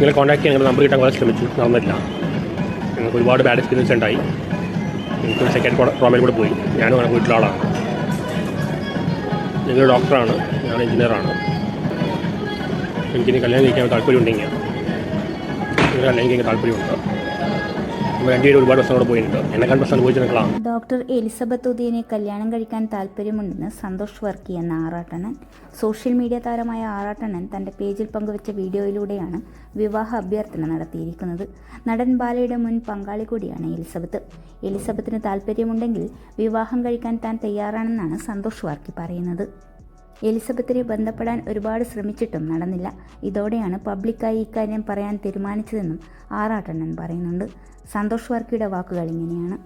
നിങ്ങളെ കോൺടാക്ട് ചെയ്യാൻ നമ്പർ കിട്ടാൻ കുറേ ശ്രമിച്ചു. നടന്നില്ല ഞങ്ങൾക്ക് ഒരുപാട് ബാഡ് എക്സ്പീരിയൻസ് ഉണ്ടായി. എനിക്ക് സെക്കൻഡ് പ്രോബ്ലം കൂടെ പോയി. ഞാനും അങ്ങനെ പോയിട്ടുള്ള ആളാണ്. നിങ്ങൾ ഡോക്ടറാണ് ഞാൻ എഞ്ചിനീയറാണ് എനിക്കിനി കല്യാണം കഴിക്കാൻ താല്പര്യമുണ്ടെങ്കിൽ കല്യാണം കഴിക്കാൻ താല്പര്യമുണ്ട്. പോയിട്ടുണ്ട്. എന്നെ ഡോക്ടർ എലിസബത്ത് ഉദയനെ കല്യാണം കഴിക്കാൻ താല്പര്യമുണ്ടെന്ന് സന്തോഷ് വർക്കി എന്ന ആറാട്ടണ്ണൻ സോഷ്യൽ മീഡിയ താരമായ ആറാട്ടണ്ണൻ തന്റെ പേജിൽ പങ്കുവച്ച വീഡിയോയിലൂടെയാണ് വിവാഹ അഭ്യർത്ഥന നടത്തിയിരിക്കുന്നത്. നടൻ ബാലയുടെ മുൻ പങ്കാളി കൂടിയാണ് എലിസബത്ത്. എലിസബത്തിന് താല്പര്യമുണ്ടെങ്കിൽ വിവാഹം കഴിക്കാൻ താൻ തയ്യാറാണെന്നാണ് സന്തോഷ് വർക്കി പറയുന്നത്. എലിസബത്തിനെ ബന്ധപ്പെടാൻ ഒരുപാട് ശ്രമിച്ചിട്ടും നടന്നില്ല. ഇതോടെയാണ് പബ്ലിക്കായി ഇക്കാര്യം പറയാൻ തീരുമാനിച്ചതെന്നും ആറാട്ടണ്ണൻ പറയുന്നുണ്ട്. സന്തോഷ് വർക്കിയുടെ വാക്കുകൾ ഇങ്ങനെയാണ്.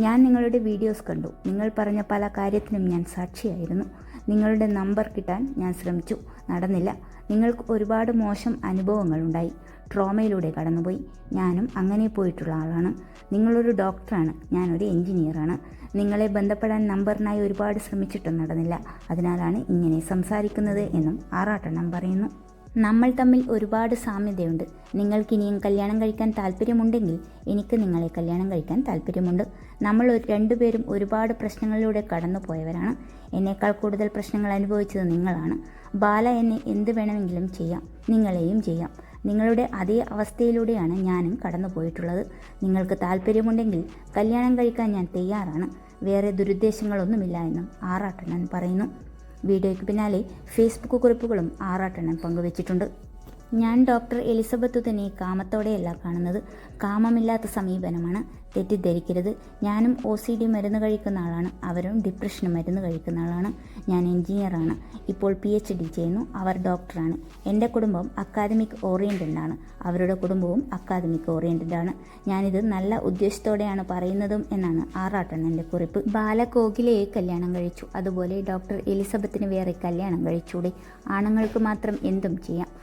ഞാൻ നിങ്ങളുടെ വീഡിയോസ് കണ്ടു. നിങ്ങൾ പറഞ്ഞ പല കാര്യത്തിനും ഞാൻ സാക്ഷിയായിരുന്നു. നിങ്ങളുടെ നമ്പർ കിട്ടാൻ ഞാൻ ശ്രമിച്ചു. നടന്നില്ല. നിങ്ങൾക്ക് ഒരുപാട് മോശം അനുഭവങ്ങളുണ്ടായി. ട്രോമയിലൂടെ കടന്നുപോയി. ഞാനും അങ്ങനെ പോയിട്ടുള്ള ആളാണ്. നിങ്ങളൊരു ഡോക്ടറാണ്. ഞാനൊരു എൻജിനീയറാണ്. നിങ്ങളെ ബന്ധപ്പെടാൻ നമ്പറിനായി ഒരുപാട് ശ്രമിച്ചിട്ടും നടന്നില്ല. അതിനാലാണ് ഇങ്ങനെ സംസാരിക്കുന്നത് എന്നും ആറാട്ടെണ്ണം പറയുന്നു. നമ്മൾ തമ്മിൽ ഒരുപാട് സാമ്യതയുണ്ട്. നിങ്ങൾക്കിനിയും കല്യാണം കഴിക്കാൻ താല്പര്യമുണ്ടെങ്കിൽ എനിക്ക് നിങ്ങളെ കല്യാണം കഴിക്കാൻ താല്പര്യമുണ്ട്. നമ്മൾ രണ്ടുപേരും ഒരുപാട് പ്രശ്നങ്ങളിലൂടെ കടന്നു പോയവരാണ് എന്നേക്കാൾ കൂടുതൽ പ്രശ്നങ്ങൾ അനുഭവിച്ചത് നിങ്ങളാണ്. ബാല എന്നെ എന്ത് വേണമെങ്കിലും ചെയ്യാം. നിങ്ങളെയും ചെയ്യാം. നിങ്ങളുടെ അതേ അവസ്ഥയിലൂടെയാണ് ഞാനും കടന്നു പോയിട്ടുള്ളത് നിങ്ങൾക്ക് താല്പര്യമുണ്ടെങ്കിൽ കല്യാണം കഴിക്കാൻ ഞാൻ തയ്യാറാണ്. വേറെ ദുരുദ്ദേശങ്ങളൊന്നുമില്ല എന്നും ആറാട്ടണ്ണൻ പറയുന്നു. വീഡിയോയ്ക്ക് പിന്നാലെ ഫേസ്ബുക്ക് കുറിപ്പുകളും ആറാട്ടെണ്ണം പങ്കുവച്ചിട്ടുണ്ട്. ഞാൻ ഡോക്ടർ എലിസബത്ത് തന്നെ കാമത്തോടെയല്ല കാണുന്നത്. കാമമില്ലാത്ത സമീപനമാണ്. തെറ്റിദ്ധരിക്കരുത്. ഞാനും ഒ സി ഡി മരുന്ന് കഴിക്കുന്ന ആളാണ്. അവരും ഡിപ്രഷന് മരുന്ന് കഴിക്കുന്ന ആളാണ്. ഞാൻ എൻജിനീയറാണ്. ഇപ്പോൾ പി എച്ച് ഡി ചെയ്യുന്നു. അവർ ഡോക്ടറാണ്. എന്റെ കുടുംബം അക്കാദമിക് ഓറിയന്റഡ് ആണ്. അവരുടെ കുടുംബവും അക്കാദമിക് ഓറിയന്റഡ് ആണ്. ഞാനിത് നല്ല ഉദ്ദേശത്തോടെയാണ് പറയുന്നതും എന്നാണ് ആറാട്ടണ്ണന്റെ കുറിപ്പ്. ബാലകോകിലയെ കല്യാണം കഴിച്ചു. അതുപോലെ ഡോക്ടർ എലിസബത്തിന് വേറെ കല്യാണം കഴിച്ചൂടെ. ആണുങ്ങൾക്ക് മാത്രം എന്തും ചെയ്യാം.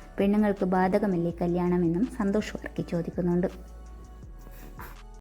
പെണ്ണുങ്ങൾക്ക് ബാധകമല്ലേ കല്യാണമെന്നും സന്തോഷ് വർക്കി ചോദിക്കുന്നുണ്ട്